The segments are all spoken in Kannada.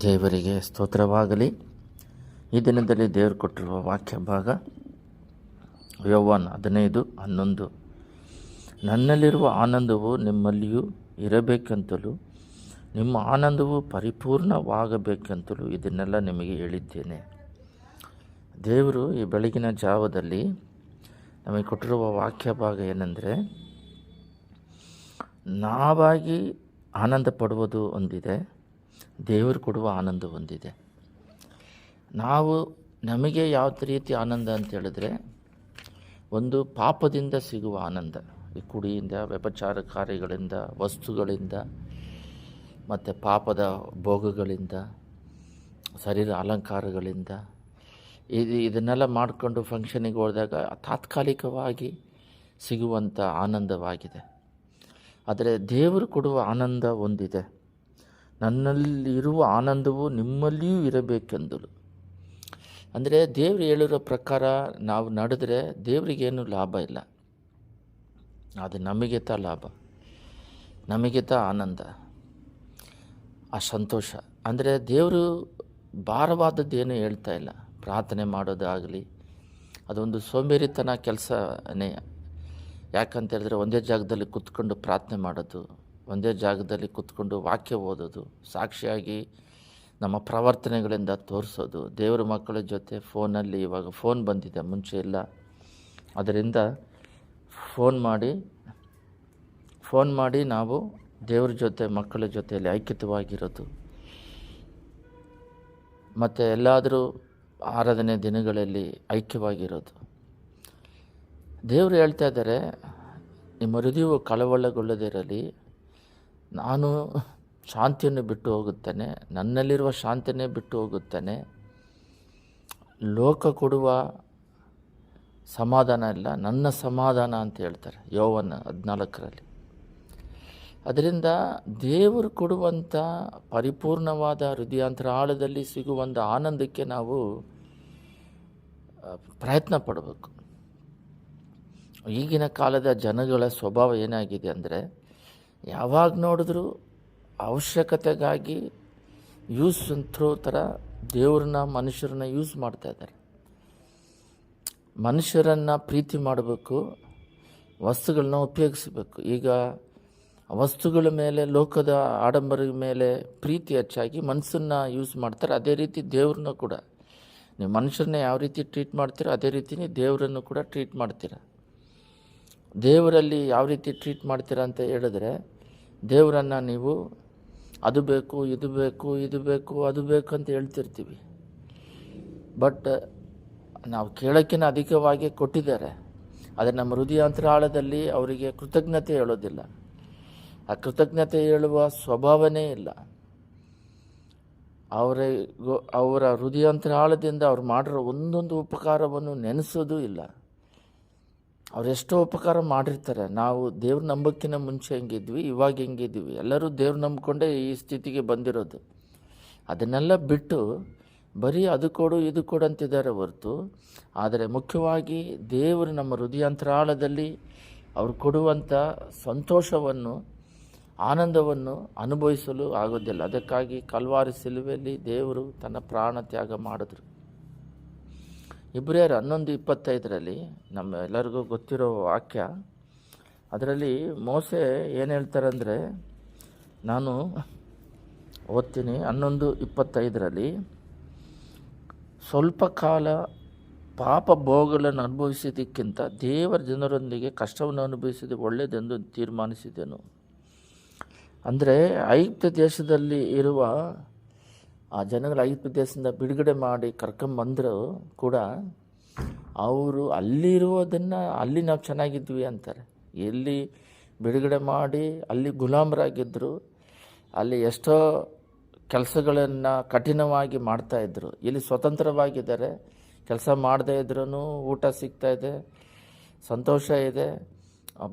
ದೇವರಿಗೆ ಸ್ತೋತ್ರವಾಗಲಿ. ಈ ದಿನದಲ್ಲಿ ದೇವರು ಕೊಟ್ಟಿರುವ ವಾಕ್ಯ ಭಾಗ ಯೌವನ್ ಹದಿನೈದು, ಹನ್ನೊಂದು. ನನ್ನಲ್ಲಿರುವ ಆನಂದವು ನಿಮ್ಮಲ್ಲಿಯೂ ಇರಬೇಕೆಂತಲೂ, ನಿಮ್ಮ ಆನಂದವು ಪರಿಪೂರ್ಣವಾಗಬೇಕೆಂತಲೂ ಇದನ್ನೆಲ್ಲ ನಿಮಗೆ ಹೇಳಿದ್ದೇನೆ. ದೇವರು ಈ ಬೆಳಗಿನ ಜಾವದಲ್ಲಿ ನಮಗೆ ಕೊಟ್ಟಿರುವ ವಾಕ್ಯ ಭಾಗ ಏನೆಂದರೆ, ನಾವಾಗಿ ಆನಂದ ಪಡುವುದು ಒಂದಿದೆ ದೇವರು ಕೊಡುವ ಆನಂದ ಹೊಂದಿದೆ. ನಾವು ನಮಗೆ ಯಾವ ರೀತಿ ಆನಂದ ಅಂತ ಹೇಳಿದ್ರೆ, ಒಂದು ಪಾಪದಿಂದ ಸಿಗುವ ಆನಂದ. ಈ ಕುಡಿಯಿಂದ ವ್ಯಪಚಾರ ಕಾರ್ಯಗಳಿಂದ, ವಸ್ತುಗಳಿಂದ, ಮತ್ತು ಪಾಪದ ಭೋಗಗಳಿಂದ, ಶರೀರ ಅಲಂಕಾರಗಳಿಂದ, ಇದು ಇದನ್ನೆಲ್ಲ ಮಾಡಿಕೊಂಡು ಫಂಕ್ಷನಿಗೆ ಹೋದಾಗ ತಾತ್ಕಾಲಿಕವಾಗಿ ಸಿಗುವಂಥ ಆನಂದವಾಗಿದೆ. ಆದರೆ ದೇವರು ಕೊಡುವ ಆನಂದ ಒಂದಿದೆ. ನನ್ನಲ್ಲಿರುವ ಆನಂದವು ನಿಮ್ಮಲ್ಲಿಯೂ ಇರಬೇಕೆಂದಳು. ಅಂದರೆ ದೇವರು ಹೇಳಿರೋ ಪ್ರಕಾರ ನಾವು ನಡೆದರೆ ದೇವರಿಗೇನು ಲಾಭ ಇಲ್ಲ. ಅದು ನಮಗೆ ತ ಲಾಭ ನಮಗೆ ತ ಆನಂದ, ಆ ಸಂತೋಷ. ಅಂದರೆ ದೇವರು ಭಾರವಾದದ್ದೇನು ಹೇಳ್ತಾ ಇಲ್ಲ. ಪ್ರಾರ್ಥನೆ ಮಾಡೋದಾಗಲಿ, ಅದೊಂದು ಸೋಂಬೇರಿತನ ಕೆಲಸನೇ. ಯಾಕಂತ ಹೇಳಿದ್ರೆ ಒಂದೇ ಜಾಗದಲ್ಲಿ ಕೂತ್ಕೊಂಡು ಪ್ರಾರ್ಥನೆ ಮಾಡೋದು ಒಂದೇ ಜಾಗದಲ್ಲಿ ಕೂತ್ಕೊಂಡು ವಾಕ್ಯ ಓದೋದು, ಸಾಕ್ಷಿಯಾಗಿ ನಮ್ಮ ಪ್ರವರ್ತನೆಗಳಿಂದ ತೋರಿಸೋದು. ದೇವರ ಮಕ್ಕಳ ಜೊತೆ ಫೋನಲ್ಲಿ ಇವಾಗ ಫೋನ್ ಬಂದಿದೆ, ಮುಂಚೆ ಇಲ್ಲ. ಅದರಿಂದ ಫೋನ್ ಮಾಡಿ ಫೋನ್ ಮಾಡಿ ನಾವು ದೇವ್ರ ಜೊತೆ, ಮಕ್ಕಳ ಜೊತೆಯಲ್ಲಿ ಐಕ್ಯತವಾಗಿರೋದು. ಮತ್ತು ಎಲ್ಲಾದರೂ ಆರಾಧನೆ ದಿನಗಳಲ್ಲಿ ಐಕ್ಯವಾಗಿರೋದು. ದೇವರು ಹೇಳ್ತಾ ಇದ್ದಾರೆ, ನಿಮ್ಮ ಹೃದಯವು ಕಳವಳಗೊಳ್ಳದಿರಲಿ ನಾನು ಶಾಂತಿಯನ್ನು ಬಿಟ್ಟು ಹೋಗುತ್ತೇನೆ, ನನ್ನಲ್ಲಿರುವ ಶಾಂತಿಯನ್ನೇ ಬಿಟ್ಟು ಹೋಗುತ್ತೇನೆ. ಲೋಕ ಕೊಡುವ ಸಮಾಧಾನ ಇಲ್ಲ, ನನ್ನ ಸಮಾಧಾನ ಅಂತ ಹೇಳ್ತಾರೆ ಯೋವನ ಹದಿನಾಲ್ಕರಲ್ಲಿ. ಅದರಿಂದ ದೇವರು ಕೊಡುವಂಥ ಪರಿಪೂರ್ಣವಾದ ಹೃದಯಾಂತರ ಆಳದಲ್ಲಿ ಸಿಗುವಂಥ ಆನಂದಕ್ಕೆ ನಾವು ಪ್ರಯತ್ನ ಪಡಬೇಕು. ಈಗಿನ ಕಾಲದ ಜನಗಳ ಸ್ವಭಾವ ಏನಾಗಿದೆ ಅಂದರೆ ಯಾವಾಗ ನೋಡಿದ್ರೂ ಅವಶ್ಯಕತೆಗಾಗಿ ಯೂಸ್ ಥ್ರೋ ಥರ ದೇವ್ರನ್ನ, ಮನುಷ್ಯರನ್ನ ಯೂಸ್ ಮಾಡ್ತಾ ಇದ್ದಾರೆ. ಮನುಷ್ಯರನ್ನು ಪ್ರೀತಿ ಮಾಡಬೇಕು ವಸ್ತುಗಳನ್ನ ಉಪಯೋಗಿಸಬೇಕು. ಈಗ ವಸ್ತುಗಳ ಮೇಲೆ, ಲೋಕದ ಆಡಂಬರದ ಮೇಲೆ ಪ್ರೀತಿ ಹೆಚ್ಚಾಗಿ ಮನಸ್ಸನ್ನು ಯೂಸ್ ಮಾಡ್ತಾರೆ. ಅದೇ ರೀತಿ ದೇವ್ರನ್ನ ಕೂಡ. ನೀವು ಮನುಷ್ಯರನ್ನ ಯಾವ ರೀತಿ ಟ್ರೀಟ್ ಮಾಡ್ತೀರೋ ಅದೇ ರೀತಿಯೇ ದೇವರನ್ನು ಕೂಡ ಟ್ರೀಟ್ ಮಾಡ್ತೀರ. ದೇವರಲ್ಲಿ ಯಾವ ರೀತಿ ಟ್ರೀಟ್ ಮಾಡ್ತೀರಾ ಅಂತ ಹೇಳಿದ್ರೆ ದೇವರನ್ನು ನೀವು ಅದು ಬೇಕು, ಇದು ಬೇಕು ಇದು ಬೇಕು, ಅದು ಬೇಕು ಅಂತ ಹೇಳ್ತಿರ್ತೀವಿ. ಬಟ್ ನಾವು ಕೇಳೋಕ್ಕಿಂತ ಅಧಿಕವಾಗಿ ಕೊಟ್ಟಿದ್ದಾರೆ. ಆದರೆ ನಮ್ಮ ಹೃದಯ ಅಂತರಾಳದಲ್ಲಿ ಅವರಿಗೆ ಕೃತಜ್ಞತೆ ಹೇಳೋದಿಲ್ಲ. ಆ ಕೃತಜ್ಞತೆ ಹೇಳುವ ಸ್ವಭಾವನೇ ಇಲ್ಲ. ಅವರಿಗೂ ಅವರ ಹೃದಯಾಂತರಾಳದಿಂದ ಅವ್ರು ಮಾಡಿರೋ ಒಂದೊಂದು ಉಪಕಾರವನ್ನು ನೆನೆಸೋದೂ ಇಲ್ಲ. ಅವರೆಷ್ಟೋ ಉಪಕಾರ ಮಾಡಿರ್ತಾರೆ. ನಾವು ದೇವ್ರ ನಂಬಕ್ಕಿಂತ ಮುಂಚೆ ಹೆಂಗಿದ್ವಿ, ಇವಾಗ ಹೆಂಗಿದ್ವಿ. ಎಲ್ಲರೂ ದೇವ್ರ ನಂಬಿಕೊಂಡೇ ಈ ಸ್ಥಿತಿಗೆ ಬಂದಿರೋದು. ಅದನ್ನೆಲ್ಲ ಬಿಟ್ಟು ಬರೀ ಅದು ಕೊಡು, ಇದು ಕೊಡು ಅಂತಿದ್ದಾರೆ ಹೊರತು. ಆದರೆ ಮುಖ್ಯವಾಗಿ ದೇವರು ನಮ್ಮ ಹೃದಯಾಂತರಾಳದಲ್ಲಿ ಅವರು ಕೊಡುವಂಥ ಸಂತೋಷವನ್ನು, ಆನಂದವನ್ನು ಅನುಭವಿಸಲು ಆಗೋದಿಲ್ಲ. ಅದಕ್ಕಾಗಿ ಕಲ್ವಾರಿ ಸಿಲುವೆಯಲ್ಲಿ ದೇವರು ತನ್ನ ಪ್ರಾಣ ತ್ಯಾಗ ಮಾಡಿದ್ರು. ಇಬ್ರಿಯರು ಹನ್ನೊಂದು ಇಪ್ಪತ್ತೈದರಲ್ಲಿ ನಮ್ಮ ಎಲ್ಲರಿಗೂ ಗೊತ್ತಿರೋ ವಾಕ್ಯ. ಅದರಲ್ಲಿ ಮೋಸೆ ಏನು ಹೇಳ್ತಾರಂದರೆ, ನಾನು ಓದ್ತೀನಿ ಹನ್ನೊಂದು ಇಪ್ಪತ್ತೈದರಲ್ಲಿ, ಸ್ವಲ್ಪ ಕಾಲ ಪಾಪ ಭೋಗಗಳನ್ನು ಅನುಭವಿಸಿದ್ದಕ್ಕಿಂತ ದೇವರ ಜನರೊಂದಿಗೆ ಕಷ್ಟವನ್ನು ಅನುಭವಿಸಿದ ಒಳ್ಳೆಯದೆಂದು ತೀರ್ಮಾನಿಸಿದೆನು ಅಂದರೆ ಐಕ್ಯ ದೇಶದಲ್ಲಿ ಇರುವ ಆ ಜನಗಳ ಐದು ಪ್ರದೇಶದಿಂದ ಬಿಡುಗಡೆ ಮಾಡಿ ಕರ್ಕೊಂಬಂದರು ಕೂಡ ಅವರು ಅಲ್ಲಿರುವುದನ್ನು ಅಲ್ಲಿ ನಾವು ಚೆನ್ನಾಗಿದ್ವಿ ಅಂತಾರೆ. ಎಲ್ಲಿ ಬಿಡುಗಡೆ ಮಾಡಿ ಅಲ್ಲಿ ಗುಲಾಮರಾಗಿದ್ದರು ಅಲ್ಲಿ ಎಷ್ಟೋ ಕೆಲಸಗಳನ್ನು ಕಠಿಣವಾಗಿ ಮಾಡ್ತಾಯಿದ್ರು ಇಲ್ಲಿ ಸ್ವತಂತ್ರವಾಗಿದ್ದಾರೆ. ಕೆಲಸ ಮಾಡದೇ ಇದ್ರೂ ಊಟ ಸಿಗ್ತಾಯಿದೆ ಸಂತೋಷ ಇದೆ.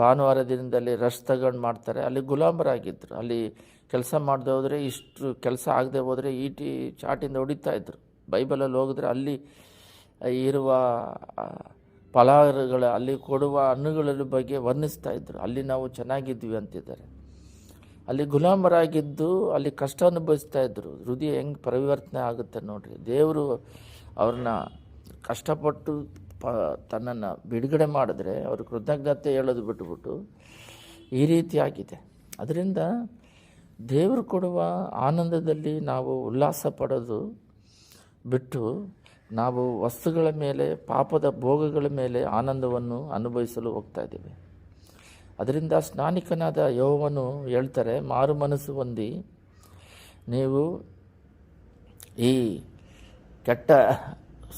ಭಾನುವಾರ ದಿನದಲ್ಲಿ ರಶ್ ತಗೊಂಡು ಮಾಡ್ತಾರೆ. ಅಲ್ಲಿ ಗುಲಾಮರಾಗಿದ್ದರು ಅಲ್ಲಿ ಕೆಲಸ ಮಾಡದೆ ಹೋದರೆ ಇಷ್ಟು ಕೆಲಸ ಆಗದೆ ಹೋದರೆ ಈಟಿ ಚಾಟಿಂದ ಹೊಡಿತಾಯಿದ್ರು ಬೈಬಲಲ್ಲಿ ಹೋಗಿದ್ರೆ ಅಲ್ಲಿ ಇರುವ ಫಲಹಾರಗಳ, ಅಲ್ಲಿ ಕೊಡುವ ಹಣ್ಣುಗಳ ಬಗ್ಗೆ ವರ್ಣಿಸ್ತಾ ಇದ್ದರು ಅಲ್ಲಿ ನಾವು ಚೆನ್ನಾಗಿದ್ವಿ ಅಂತಿದ್ದಾರೆ. ಅಲ್ಲಿ ಗುಲಾಮರಾಗಿದ್ದು ಅಲ್ಲಿ ಕಷ್ಟ ಅನುಭವಿಸ್ತಾ ಇದ್ದರು ಹೃದಯ ಹೆಂಗೆ ಪರಿವರ್ತನೆ ಆಗುತ್ತೆ ನೋಡಿರಿ. ದೇವರು ಅವ್ರನ್ನ ಕಷ್ಟಪಟ್ಟು ಪ ತನ್ನನ್ನು ಬಿಡುಗಡೆ ಮಾಡಿದ್ರೆ ಅವರು ಕೃತಜ್ಞತೆ ಹೇಳೋದು ಬಿಟ್ಟುಬಿಟ್ಟು ಈ ರೀತಿ ಆಗಿದೆ. ಅದರಿಂದ ದೇವರು ಕೊಡುವ ಆನಂದದಲ್ಲಿ ನಾವು ಉಲ್ಲಾಸ ಪಡೋದು ಬಿಟ್ಟು ನಾವು ವಸ್ತುಗಳ ಮೇಲೆ, ಪಾಪದ ಭೋಗಗಳ ಮೇಲೆ ಆನಂದವನ್ನು ಅನುಭವಿಸಲು ಹೋಗ್ತಾ ಇದ್ದೀವಿ. ಅದರಿಂದ ಸ್ನಾನಿಕನಾದ ಯೋವನು ಹೇಳ್ತಾರೆ, ಮಾರು ಮನಸ್ಸು ಹೊಂದಿ, ನೀವು ಈ ಕೆಟ್ಟ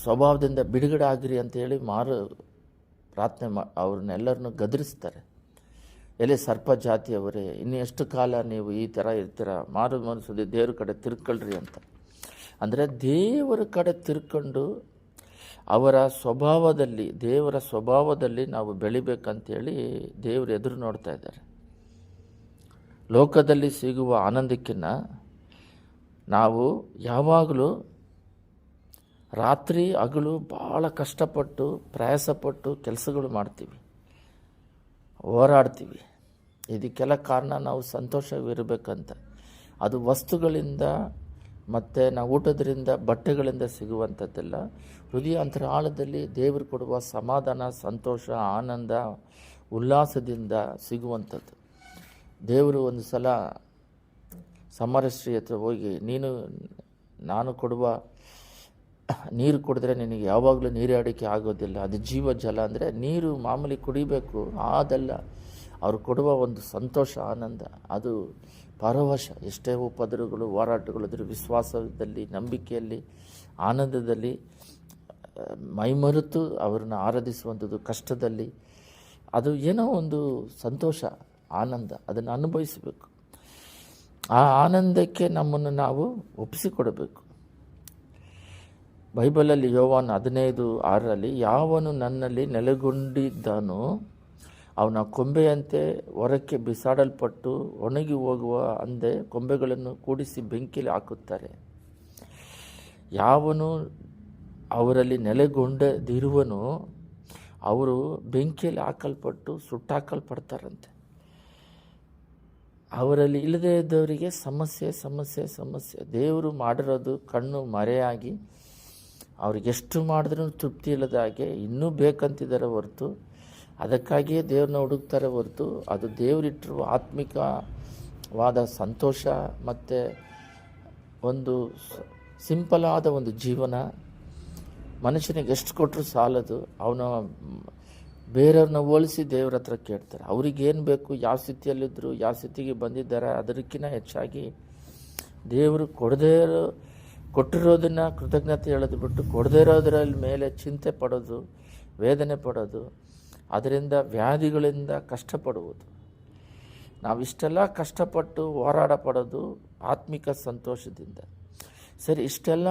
ಸ್ವಭಾವದಿಂದ ಬಿಡುಗಡೆ ಆಗಿರಿ ಅಂತೇಳಿ ಮಾರು ಪ್ರಾರ್ಥನೆ ಮಾ, ಅವ್ರನ್ನೆಲ್ಲರನ್ನು ಗದರಿಸ್ತಾರೆ. ಎಲೆ ಸರ್ಪ ಜಾತಿಯವರೇ ಇನ್ನು ಎಷ್ಟು ಕಾಲ ನೀವು ಈ ಥರ ಇರ್ತೀರ? ಮಾರು ಮನಸ್ಸು ದೇವ್ರ ಕಡೆ ತಿರ್ಕೊಳ್ರಿ ಅಂತ. ಅಂದರೆ ದೇವರ ಕಡೆ ತಿರ್ಕೊಂಡು ಅವರ ಸ್ವಭಾವದಲ್ಲಿ, ದೇವರ ಸ್ವಭಾವದಲ್ಲಿ ನಾವು ಬೆಳಿಬೇಕಂತೇಳಿ ದೇವರು ಎದುರು ನೋಡ್ತಾ ಇದ್ದಾರೆ. ಲೋಕದಲ್ಲಿ ಸಿಗುವ ಆನಂದಕ್ಕಿಂತ ನಾವು ಯಾವಾಗಲೂ ರಾತ್ರಿ ಹಗಲು ಭಾಳ ಕಷ್ಟಪಟ್ಟು, ಪ್ರಯಾಸಪಟ್ಟು ಕೆಲಸಗಳು ಮಾಡ್ತೀವಿ. ಹೋರಾಡ್ತೀವಿ. ಇದಕ್ಕೆಲ್ಲ ಕಾರಣ ನಾವು ಸಂತೋಷವಿರಬೇಕಂತ. ಅದು ವಸ್ತುಗಳಿಂದ ಮತ್ತು ನಾವು ಊಟದ್ರಿಂದ ಬಟ್ಟೆಗಳಿಂದ ಸಿಗುವಂಥದ್ದೆಲ್ಲ. ಹೃದಯ ಅಂತರಾಳದಲ್ಲಿ ದೇವರು ಕೊಡುವ ಸಮಾಧಾನ, ಸಂತೋಷ, ಆನಂದ, ಉಲ್ಲಾಸದಿಂದ ಸಿಗುವಂಥದ್ದು. ದೇವರು ಒಂದು ಸಲ ಸಮರಶ್ರೀ ಹತ್ರ ಹೋಗಿ, ನೀನು, ನಾನು ಕೊಡುವ ನೀರು ಕುಡಿದ್ರೆ ನಿನಗೆ ಯಾವಾಗಲೂ ನೀರಾಡಿಕೆ ಆಗೋದಿಲ್ಲ. ಅದು ಜೀವ ಜಲ ಅಂದರೆ ನೀರು ಮಾಮೂಲಿ ಕುಡಿಬೇಕು, ಆದಲ್ಲ. ಅವ್ರು ಕೊಡುವ ಒಂದು ಸಂತೋಷ, ಆನಂದ, ಅದು ಪರವಶ. ಎಷ್ಟೇ ಉಪದ್ರಗಳು ಹೋರಾಟಗಳು ಅದ್ರ ವಿಶ್ವಾಸದಲ್ಲಿ, ನಂಬಿಕೆಯಲ್ಲಿ, ಆನಂದದಲ್ಲಿ ಮೈಮರೆತು ಅವ್ರನ್ನ ಆರಾಧಿಸುವಂಥದ್ದು, ಕಷ್ಟದಲ್ಲಿ, ಅದು ಏನೋ ಒಂದು ಸಂತೋಷ, ಆನಂದ, ಅದನ್ನು ಅನುಭವಿಸಬೇಕು. ಆ ಆನಂದಕ್ಕೆ ನಮ್ಮನ್ನು ನಾವು ಒಪ್ಪಿಸಿಕೊಡಬೇಕು. ಬೈಬಲಲ್ಲಿ ಯೋವಾನ್ ಹದಿನೈದು ಆರರಲ್ಲಿ, ಯಾವನು ನನ್ನಲ್ಲಿ ನೆಲೆಗೊಂಡಿದ್ದಾನೋ ಅವನ ಕೊಂಬೆಯಂತೆ ಹೊರಕ್ಕೆ ಬಿಸಾಡಲ್ಪಟ್ಟು ಒಣಗಿ ಹೋಗುವ ಅಂದೆ ಕೊಂಬೆಗಳನ್ನು ಕೂಡಿಸಿ ಬೆಂಕಿಲಿ ಹಾಕುತ್ತಾರೆ. ಯಾವನು ಅವರಲ್ಲಿ ನೆಲೆಗೊಂಡದಿರುವನು ಅವರು ಬೆಂಕಿಯಲ್ಲಿ ಹಾಕಲ್ಪಟ್ಟು ಸುಟ್ಟಾಕಲ್ಪಡ್ತಾರಂತೆ. ಅವರಲ್ಲಿ ಇಲ್ಲದೇ ಇದ್ದವರಿಗೆ ಸಮಸ್ಯೆ ಸಮಸ್ಯೆ ಸಮಸ್ಯೆ. ದೇವರು ಮಾಡಿರೋದು ಕಣ್ಣು ಮರೆಯಾಗಿ ಅವ್ರಿಗೆ ಎಷ್ಟು ಮಾಡಿದ್ರೂ ತೃಪ್ತಿ ಇಲ್ಲದ ಹಾಗೆ ಇನ್ನೂ ಬೇಕಂತಿದ್ದಾರೆ ಹೊರತು, ಅದಕ್ಕಾಗಿಯೇ ದೇವ್ರನ್ನ ಹುಡುಕ್ತಾರೆ ಹೊರತು, ಅದು ದೇವರಿಟ್ಟಿರುವ ಆತ್ಮಿಕವಾದ ಸಂತೋಷ ಮತ್ತು ಒಂದು ಸಿಂಪಲ್ ಆದ ಒಂದು ಜೀವನ. ಮನುಷ್ಯನಿಗೆ ಎಷ್ಟು ಕೊಟ್ಟರು ಸಾಲದು, ಅವನ ಬೇರೆಯವ್ರನ್ನ ಹೋಲಿಸಿ ದೇವ್ರ ಹತ್ರ ಕೇಳ್ತಾರೆ. ಅವ್ರಿಗೇನು ಬೇಕು, ಯಾವ ಸ್ಥಿತಿಯಲ್ಲಿದ್ದರು ಯಾವ ಸ್ಥಿತಿಗೆ ಬಂದಿದ್ದಾರೆ, ಅದಕ್ಕಿಂತ ಹೆಚ್ಚಾಗಿ ದೇವರು ಕೊಡದೇ ಇರೋ ಕೊಟ್ಟಿರೋದನ್ನು ಕೃತಜ್ಞತೆ ಹೇಳೋದು ಬಿಟ್ಟು ಕೊಡದೇ ಇರೋದ್ರಲ್ಲಿ ಮೇಲೆ ಚಿಂತೆ ಪಡೋದು, ವೇದನೆ ಪಡೋದು, ಅದರಿಂದ ವ್ಯಾಧಿಗಳಿಂದ ಕಷ್ಟಪಡುವುದು. ನಾವಿಷ್ಟೆಲ್ಲ ಕಷ್ಟಪಟ್ಟು ಹೋರಾಟ ಪಡೋದು ಆತ್ಮಿಕ ಸಂತೋಷದಿಂದ. ಸರಿ, ಇಷ್ಟೆಲ್ಲ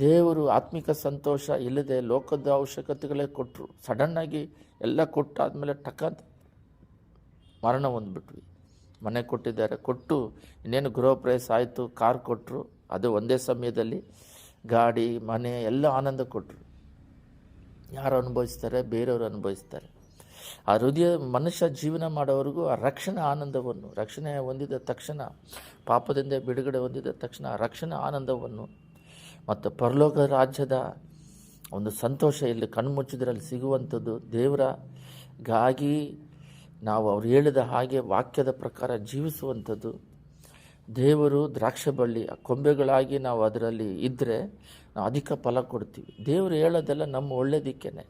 ದೇವರು ಆತ್ಮಿಕ ಸಂತೋಷ ಇಲ್ಲದೆ ಲೋಕದ ಅವಶ್ಯಕತೆಗಳೇ ಕೊಟ್ಟರು ಸಡನ್ನಾಗಿ ಎಲ್ಲ ಕೊಟ್ಟಾದ್ಮೇಲೆ ಟಕ್ಕಂತ ಮರಣ ಹೊಂದ್ಬಿಟ್ವಿ. ಮನೆ ಕೊಟ್ಟಿದ್ದಾರೆ, ಕೊಟ್ಟು ಇನ್ನೇನು ಗೃಹ ಪ್ರವೇಶ ಆಯಿತು, ಕಾರ್ ಕೊಟ್ಟರು ಅದು ಒಂದೇ ಸಮಯದಲ್ಲಿ ಗಾಡಿ, ಮನೆ ಎಲ್ಲ ಆನಂದ ಕೊಟ್ಟರು. ಯಾರು ಅನುಭವಿಸ್ತಾರೆ? ಬೇರೆಯವರು ಅನುಭವಿಸ್ತಾರೆ. ಆ ಹೃದಯ ಮನುಷ್ಯ ಜೀವನ ಮಾಡೋವರೆಗೂ ಆ ರಕ್ಷಣಾ ಆನಂದವನ್ನು, ರಕ್ಷಣೆ ಹೊಂದಿದ ತಕ್ಷಣ, ಪಾಪದಿಂದ ಬಿಡುಗಡೆ ಹೊಂದಿದ ತಕ್ಷಣ ಆ ರಕ್ಷಣೆ ಆನಂದವನ್ನು ಮತ್ತು ಪರಲೋಕ ರಾಜ್ಯದ ಒಂದು ಸಂತೋಷ ಇಲ್ಲಿ ಕಣ್ಮುಚ್ಚಿದ್ರಲ್ಲಿ ಸಿಗುವಂಥದ್ದು. ದೇವರಗಾಗಿ ನಾವು ಅವ್ರು ಹೇಳಿದ ಹಾಗೆ ವಾಕ್ಯದ ಪ್ರಕಾರ ಜೀವಿಸುವಂಥದ್ದು. ದೇವರು ದ್ರಾಕ್ಷ ಬಳ್ಳಿ ಕೊಂಬೆಗಳಾಗಿ ನಾವು ಅದರಲ್ಲಿ ಇದ್ದರೆ ನಾವು ಅಧಿಕ ಫಲ ಕೊಡ್ತೀವಿ. ದೇವರು ಹೇಳೋದೆಲ್ಲ ನಮ್ಮ ಒಳ್ಳೇದಕ್ಕೇನೆ.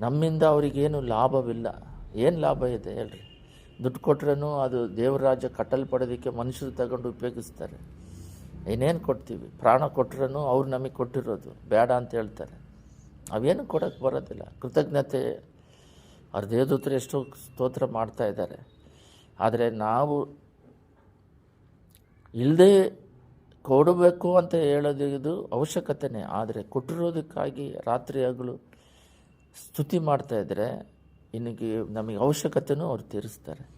ನಮ್ಮಿಂದ ಅವರಿಗೇನು ಲಾಭವಿಲ್ಲ. ಏನು ಲಾಭ ಇದೆ ಹೇಳ್ರಿ? ದುಡ್ಡು ಕೊಟ್ರೂ ಅದು ದೇವರ ರಾಜ್ಯ ಕಟ್ಟಲ್ಪಡೋದಕ್ಕೆ ಮನುಷ್ಯರು ತಗೊಂಡು ಉಪಯೋಗಿಸ್ತಾರೆ. ಇನ್ನೇನು ಕೊಡ್ತೀವಿ? ಪ್ರಾಣ ಕೊಟ್ರೂ ಅವ್ರು ನಮಗೆ ಕೊಟ್ಟಿರೋದು. ಬೇಡ ಅಂತ ಹೇಳ್ತಾರೆ. ಅವೇನು ಕೊಡೋಕ್ಕೆ ಬರೋದಿಲ್ಲ. ಕೃತಜ್ಞತೆ ಅವ್ರ ದೇವದೂತರು ಎಷ್ಟೋ ಸ್ತೋತ್ರ ಮಾಡ್ತಾ ಇದ್ದಾರೆ. ಆದರೆ ನಾವು ಇಲ್ಲದೆ ಕೊಡಬೇಕು ಅಂತ ಹೇಳೋದು ಇದು ಅವಶ್ಯಕತೆನೇ. ಆದರೆ ಕೊಟ್ಟಿರೋದಕ್ಕಾಗಿ ರಾತ್ರಿ ಹಗಲು ಸ್ತುತಿ ಮಾಡ್ತಾ ಇದ್ದರೆ ಇನ್ನಿಗೆ ನಮಗೆ ಅವಶ್ಯಕತೆನೂ ಅವ್ರು ತೀರಿಸ್ತಾರೆ.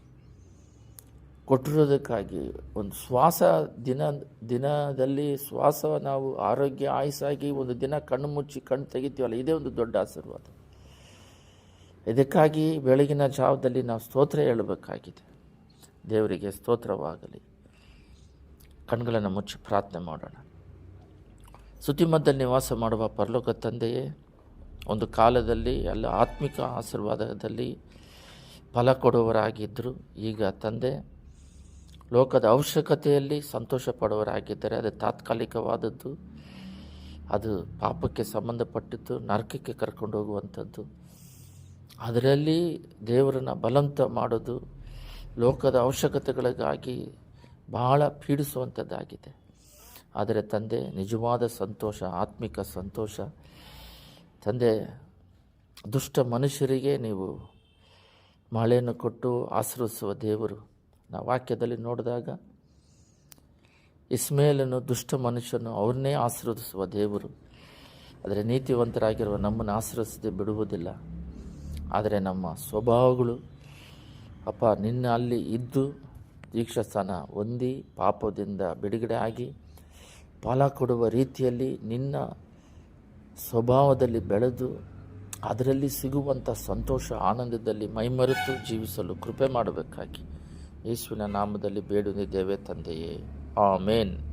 ಕೊಟ್ಟಿರೋದಕ್ಕಾಗಿ ಒಂದು ಶ್ವಾಸ, ದಿನ, ದಿನದಲ್ಲಿ ಶ್ವಾಸ ನಾವು ಆರೋಗ್ಯ ಆಯಸ್ಸಾಗಿ ಒಂದು ದಿನ ಕಣ್ಣು ಮುಚ್ಚಿ ಕಣ್ಣು ತೆಗಿತೀವಲ್ಲ, ಇದೇ ಒಂದು ದೊಡ್ಡ ಆಶೀರ್ವಾದ. ಇದಕ್ಕಾಗಿ ಬೆಳಗಿನ ಜಾವದಲ್ಲಿ ನಾವು ಸ್ತೋತ್ರ ಹೇಳಬೇಕಾಗಿದೆ. ದೇವರಿಗೆ ಸ್ತೋತ್ರವಾಗಲಿ. ಕಣ್ಗಳನ್ನು ಮುಚ್ಚಿ ಪ್ರಾರ್ಥನೆ ಮಾಡೋಣ. ಸುತಿಮಧ್ಯದಲ್ಲಿ ನಿವಾಸ ಮಾಡುವ ಪರಲೋಕ ತಂದೆಯೇ, ಒಂದು ಕಾಲದಲ್ಲಿ, ಎಲ್ಲ ಆತ್ಮಿಕ ಆಶೀರ್ವಾದದಲ್ಲಿ ಫಲ ಕೊಡುವವರಾಗಿದ್ದರು. ಈಗ ತಂದೆ, ಲೋಕದ ಅವಶ್ಯಕತೆಯಲ್ಲಿ ಸಂತೋಷ ಪಡುವವರಾಗಿದ್ದರೆ ಅದು ತಾತ್ಕಾಲಿಕವಾದದ್ದು. ಅದು ಪಾಪಕ್ಕೆ ಸಂಬಂಧಪಟ್ಟಿದ್ದು, ನರಕಕ್ಕೆ ಕರ್ಕೊಂಡು ಹೋಗುವಂಥದ್ದು. ಅದರಲ್ಲಿ ದೇವರನ್ನು ಬಲವಂತ ಮಾಡೋದು, ಲೋಕದ ಅವಶ್ಯಕತೆಗಳಿಗಾಗಿ ಬಹಳ ಪೀಡಿಸುವಂಥದ್ದಾಗಿದೆ. ಆದರೆ ತಂದೆ, ನಿಜವಾದ ಸಂತೋಷ, ಆತ್ಮಿಕ ಸಂತೋಷ. ತಂದೆ, ದುಷ್ಟ ಮನುಷ್ಯರಿಗೆ ನೀವು ಮಳೆಯನ್ನು ಕೊಟ್ಟು ಆಶ್ರಯಿಸುವ ದೇವರು. ನಾವು ವಾಕ್ಯದಲ್ಲಿ ನೋಡಿದಾಗ ಇಸ್ಮೇಲನ್ನು ದುಷ್ಟ ಮನುಷ್ಯನು, ಅವ್ರನ್ನೇ ಆಶ್ರಯಿಸುವ ದೇವರು. ಆದರೆ ನೀತಿವಂತರಾಗಿರುವ ನಮ್ಮನ್ನು ಆಶ್ರಯಿಸದೆ ಬಿಡುವುದಿಲ್ಲ. ಆದರೆ ನಮ್ಮ ಸ್ವಭಾವಗಳು, ಅಪ್ಪ ನಿನ್ನ ಅಲ್ಲಿ ಇದ್ದು ದೀಕ್ಷಾಸ್ಥಾನ ಹೊಂದಿ ಪಾಪದಿಂದ ಬಿಡುಗಡೆ ಆಗಿ ಫಲ ಕೊಡುವ ರೀತಿಯಲ್ಲಿ ನಿನ್ನ ಸ್ವಭಾವದಲ್ಲಿ ಬೆಳೆದು ಅದರಲ್ಲಿ ಸಿಗುವಂಥ ಸಂತೋಷ, ಆನಂದದಲ್ಲಿ ಮೈಮರೆತು ಜೀವಿಸಲು ಕೃಪೆ ಮಾಡಬೇಕಾಗಿ. ಯೇಸುವಿನ ನಾಮದಲ್ಲಿ ಬೇಡುನಿದ್ದೇವೆ ತಂದೆಯೇ. ಆಮೇನ್.